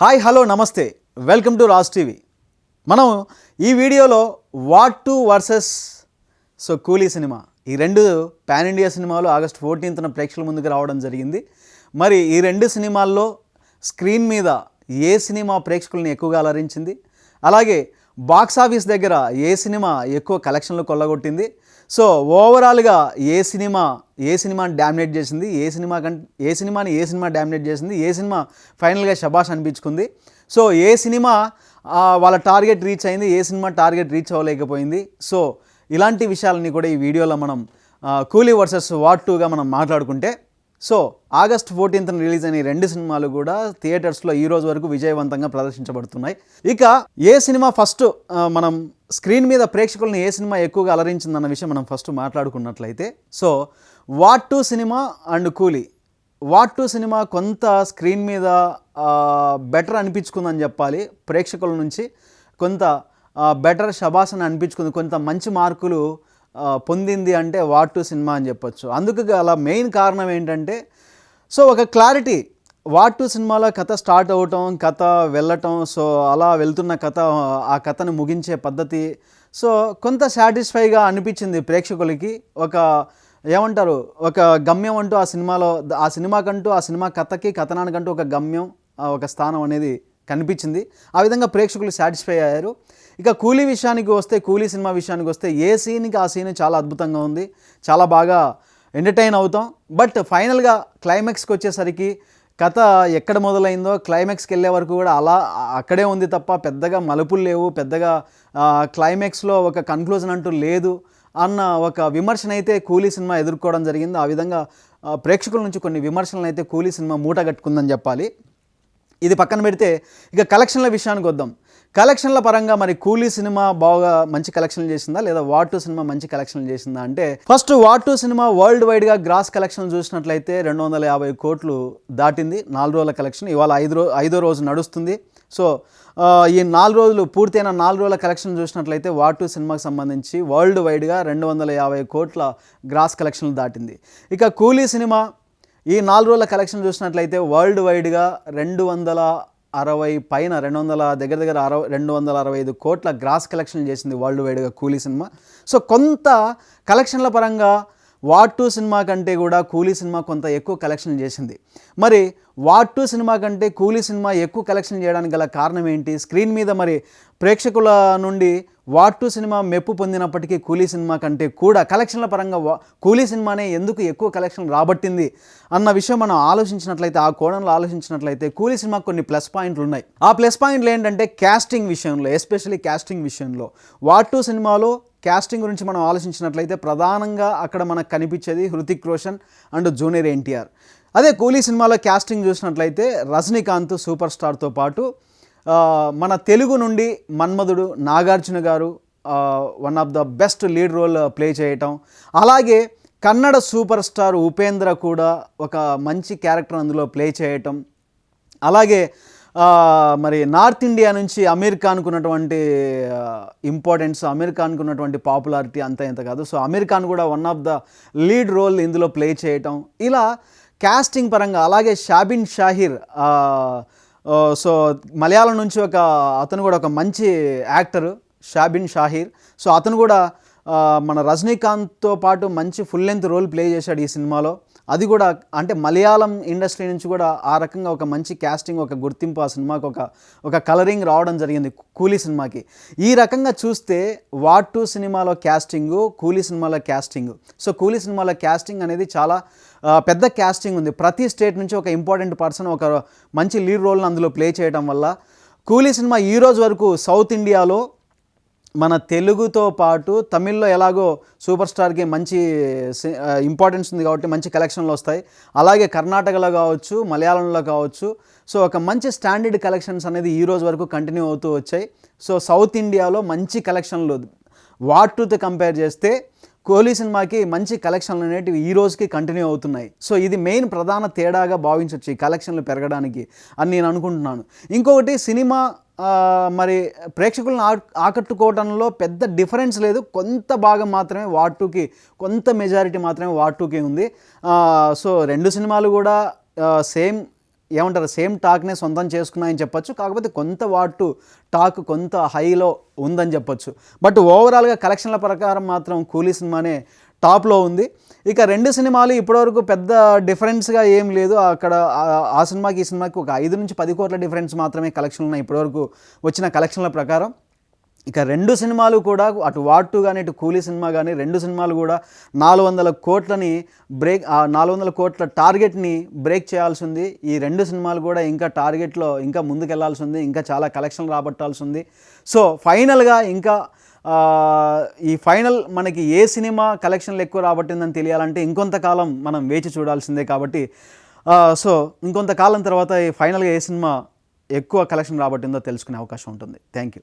Hi hello నమస్తే. Welcome to Raj TV. మనం ఈ వీడియోలో War two versus so Coolie cinema. ఈ రెండు పాన్ ఇండియా సినిమాలు ఆగస్ట్ ఫోర్టీన్త్న ప్రేక్షకుల ముందుకు రావడం జరిగింది. మరి ఈ రెండు సినిమాల్లో స్క్రీన్ మీద ఏ సినిమా ప్రేక్షకుల్ని ఎక్కువగా అలరించింది? అలాగే బాక్స్ ఆఫీస్ దగ్గర ఏ సినిమా ఎక్కువ కలెక్షన్లు కొల్లగొట్టింది? సో ఓవరాల్గా ఏ సినిమా ఏ సినిమాని డామినేట్ చేసింది? ఏ సినిమా కంటే ఏ సినిమాని ఏ సినిమా డామినేట్ చేసింది? ఏ సినిమా ఫైనల్గా షబాష్ అనిపించుకుంది? సో ఏ సినిమా వాళ్ళ టార్గెట్ రీచ్ అయింది? ఏ సినిమా టార్గెట్ రీచ్ అవ్వలేకపోయింది? సో ఇలాంటి విషయాలని కూడా ఈ వీడియోలో మనం కూలీ వర్సెస్ వాట్ టూగా మనం మాట్లాడుకుంటే సో ఆగస్ట్ ఫోర్టీన్త్న రిలీజ్ అయిన ఈ రెండు సినిమాలు కూడా థియేటర్స్లో ఈ రోజు వరకు విజయవంతంగా ప్రదర్శించబడుతున్నాయి. ఇక ఏ సినిమా ఫస్ట్ మనం స్క్రీన్ మీద ప్రేక్షకులను ఏ సినిమా ఎక్కువగా అలరించిందన్న విషయం మనం first మాట్లాడుకున్నట్లయితే so war two cinema and Coolie. War two cinema కొంత స్క్రీన్ మీద బెటర్ అనిపించుకుందని చెప్పాలి ప్రేక్షకుల నుంచి. కొంత బెటర్ శబాసన అనిపించుకుంది. కొంత మంచి మార్కులు పొందింది అంటే వాట్ టు సినిమా అని చెప్పొచ్చు. అందుకు అలా మెయిన్ కారణం ఏంటంటే సో ఒక క్లారిటీ వాట్ టు సినిమాలో కథ స్టార్ట్ అవటం కథ వెళ్ళటం సో అలా వెళ్తున్న కథ ఆ కథను ముగించే పద్ధతి సో కొంత సాటిస్ఫైగా అనిపించింది ప్రేక్షకులకి. ఒక ఏమంటారు ఒక గమ్యం అంటూ ఆ సినిమాలో ఆ సినిమాకంటూ ఆ సినిమా కథకి కథనానికంటూ ఒక గమ్యం ఒక స్థానం అనేది కనిపించింది. ఆ విధంగా ప్రేక్షకులు సాటిస్ఫై అయ్యారు. ఇక కూలీ విషయానికి వస్తే కూలీ సినిమా విషయానికి వస్తే ఏ సీన్కి ఆ సీన్ చాలా అద్భుతంగా ఉంది. చాలా బాగా ఎంటర్టైన్ అవుతాం. బట్ ఫైనల్గా క్లైమాక్స్కి వచ్చేసరికి కథ ఎక్కడ మొదలైందో క్లైమాక్స్కి వెళ్ళే వరకు కూడా అలా అక్కడే ఉంది తప్ప పెద్దగా మలుపులు లేవు. పెద్దగా క్లైమాక్స్లో ఒక కన్క్లూజన్ అంటూ లేదు అన్న ఒక విమర్శన అయితే కూలీ సినిమా ఎదుర్కోవడం జరిగింది. ఆ విధంగా ప్రేక్షకుల నుంచి కొన్ని విమర్శలను అయితే కూలీ సినిమా మూట కట్టుకుందని చెప్పాలి. ఇది పక్కన పెడితే ఇక కలెక్షన్ల విషయానికి వద్దాం. కలెక్షన్ల పరంగా మరి కూలీ సినిమా బాగా మంచి కలెక్షన్లు చేసిందా? లేదా వార్ టూ సినిమా మంచి కలెక్షన్లు చేసిందా? అంటే first war two cinema world వైడ్గా గ్రాస్ కలెక్షన్ చూసినట్లయితే రెండు వందల యాభై కోట్లు దాటింది. నాలుగు రోజుల కలెక్షన్. ఇవాళ ఐదు రో ఐదో రోజు నడుస్తుంది. సో ఈ నాలుగు రోజులు పూర్తయిన నాలుగు రోజుల కలెక్షన్ చూసినట్లయితే వార్ టూ సినిమాకి సంబంధించి వరల్డ్ వైడ్గా రెండు వందల యాభై కోట్ల గ్రాస్ కలెక్షన్లు దాటింది. ఇక కూలీ సినిమా ఈ నాలుగు రోజుల కలెక్షన్ చూసినట్లయితే వరల్డ్ వైడ్గా రెండు వందల అరవై పైన రెండు వందల దగ్గర దగ్గర అరవై రెండు వందల అరవై ఐదు కోట్ల గ్రాస్ కలెక్షన్ చేసింది వరల్డ్ వైడ్గా కూలీ సినిమా. సో కొంత కలెక్షన్ల పరంగా వాట్ టూ సినిమా కంటే కూడా కూలీ సినిమా కొంత ఎక్కువ కలెక్షన్ చేసింది. మరి వాట్ టూ సినిమా కంటే కూలీ సినిమా ఎక్కువ కలెక్షన్ చేయడానికి గల కారణం ఏంటి? స్క్రీన్ మీద మరి ప్రేక్షకుల నుండి వాట్ టూ సినిమా మెప్పు పొందినప్పటికీ కూలీ సినిమా కంటే కూడా కలెక్షన్ల పరంగా వా- కూలీ సినిమానే ఎందుకు ఎక్కువ కలెక్షన్ రాబట్టింది అన్న విషయం మనం ఆలోచించినట్లయితే ఆ కోణంలో ఆలోచించినట్లయితే కూలీ సినిమా కొన్ని ప్లస్ పాయింట్లు ఉన్నాయి. ఆ ప్లస్ పాయింట్లు ఏంటంటే క్యాస్టింగ్ విషయంలో ఎస్పెషల్లీ క్యాస్టింగ్ విషయంలో. వాట్ టూ సినిమాలో క్యాస్టింగ్ గురించి మనం ఆలోచించినట్లయితే ప్రధానంగా అక్కడ మనకు కనిపించేది హృతిక్ రోషన్ అండ్ జూనియర్ ఎన్టీఆర్. అదే కూలీ సినిమాలో క్యాస్టింగ్ చూసినట్లయితే రజనీకాంత్ సూపర్ స్టార్తో పాటు మన తెలుగు నుండి Manmadhudu Nagarjuna garu one of the best lead role play చేయటం. అలాగే కన్నడ సూపర్ స్టార్ ఉపేంద్ర కూడా ఒక మంచి క్యారెక్టర్ అందులో ప్లే చేయటం. అలాగే మరి నార్త్ ఇండియా నుంచి అమీర్ ఖాన్కు ఉన్నటువంటి ఇంపార్టెన్స్ అమీర్ ఖాన్కు ఉన్నటువంటి పాపులారిటీ అంత ఇంత కాదు. సో అమీర్ ఖాన్ కూడా one of the lead role ఇందులో ప్లే చేయటం. ఇలా క్యాస్టింగ్ పరంగా అలాగే షాబిన్ షాహిర్ సో మలయాళం నుంచి ఒక అతను కూడా ఒక మంచి యాక్టర్ షాబిన్ షాహీర్. సో అతను కూడా మన రజనీకాంత్తో పాటు మంచి ఫుల్ లెంత్ రోల్ ప్లే చేశాడు ఈ సినిమాలో. అది కూడా అంటే మలయాళం ఇండస్ట్రీ నుంచి కూడా ఆ రకంగా ఒక మంచి క్యాస్టింగ్ ఒక గుర్తింపు ఆ సినిమాకి ఒక ఒక కలరింగ్ రావడం జరిగింది కూలీ సినిమాకి. ఈ రకంగా చూస్తే వాట్ టూ సినిమాలో క్యాస్టింగ్ కూలీ సినిమాలో క్యాస్టింగ్ సో కూలీ సినిమాలో క్యాస్టింగ్ అనేది చాలా పెద్ద క్యాస్టింగ్ ఉంది. ప్రతి స్టేట్ నుంచి ఒక ఇంపార్టెంట్ పర్సన్ ఒక మంచి లీడ్ రోల్ని అందులో ప్లే చేయడం వల్ల కూలీ సినిమా ఈ రోజు వరకు సౌత్ ఇండియాలో మన తెలుగుతో పాటు తమిళ్ళో ఎలాగో సూపర్ స్టార్కి మంచి ఇంపార్టెన్స్ ఉంది కాబట్టి మంచి కలెక్షన్లు వస్తాయి. అలాగే కర్ణాటకలో కావచ్చు మలయాళంలో కావచ్చు. సో ఒక మంచి స్టాండర్డ్ కలెక్షన్స్ అనేది ఈ రోజు వరకు కంటిన్యూ అవుతూ వచ్చాయి. సో సౌత్ ఇండియాలో మంచి కలెక్షన్లు వాటుతో కంపేర్ చేస్తే కోహ్లీ సినిమాకి మంచి కలెక్షన్లు అనేటివి ఈ రోజుకి కంటిన్యూ అవుతున్నాయి. సో ఇది మెయిన్ ప్రధాన తేడాగా భావించవచ్చు ఈ కలెక్షన్లు పెరగడానికి అని నేను అనుకుంటున్నాను. ఇంకొకటి సినిమా మరి ప్రేక్షకులను ఆకట్టుకోవడంలో పెద్ద డిఫరెన్స్ లేదు. కొంత భాగం మాత్రమే వార్ టూకి కొంత మెజారిటీ మాత్రమే వార్ టూకి ఉంది సో రెండు సినిమాలు కూడా సేమ్ ఏమంటారు సేమ్ టాక్నే సొంతం చేసుకున్నాయని చెప్పొచ్చు. కాకపోతే కొంత వాటు టాక్ కొంత హైలో ఉందని చెప్పొచ్చు. బట్ ఓవరాల్గా కలెక్షన్ల ప్రకారం మాత్రం కూలీ సినిమానే టాప్లో ఉంది. ఇక రెండు సినిమాలు ఇప్పటివరకు పెద్ద డిఫరెన్స్గా ఏం లేదు. అక్కడ ఆ- సినిమాకి ఈ సినిమాకి ఒక ఐదు నుంచి పది కోట్ల డిఫరెన్స్ మాత్రమే కలెక్షన్లు ఉన్నాయి. ఇప్పటివరకు వచ్చిన కలెక్షన్ల ప్రకారం. ఇక రెండు సినిమాలు కూడా అటు వాటు కానీ ఇటు కూలీ సినిమా కానీ రెండు సినిమాలు కూడా నాలుగు వందల కోట్లని బ్రేక్ నాలుగు వందల కోట్ల టార్గెట్ని బ్రేక్ చేయాల్సి ఉంది ఈ రెండు సినిమాలు కూడా ఇంకా టార్గెట్లో ఇంకా ముందుకెళ్ళాల్సి ఉంది ఇంకా చాలా కలెక్షన్లు రాబట్టాల్సి ఉంది సో ఫైనల్గా ఇంకా ఈ ఫైనల్ మనకి ఏ సినిమా కలెక్షన్లు ఎక్కువ రాబట్టిందని తెలియాలంటే ఇంకొంతకాలం మనం వేచి చూడాల్సిందే కాబట్టి సో ఇంకొంతకాలం తర్వాత ఈ ఫైనల్గా ఏ సినిమా ఎక్కువ కలెక్షన్ రాబట్టిందో తెలుసుకునే అవకాశం ఉంటుంది. Thank you.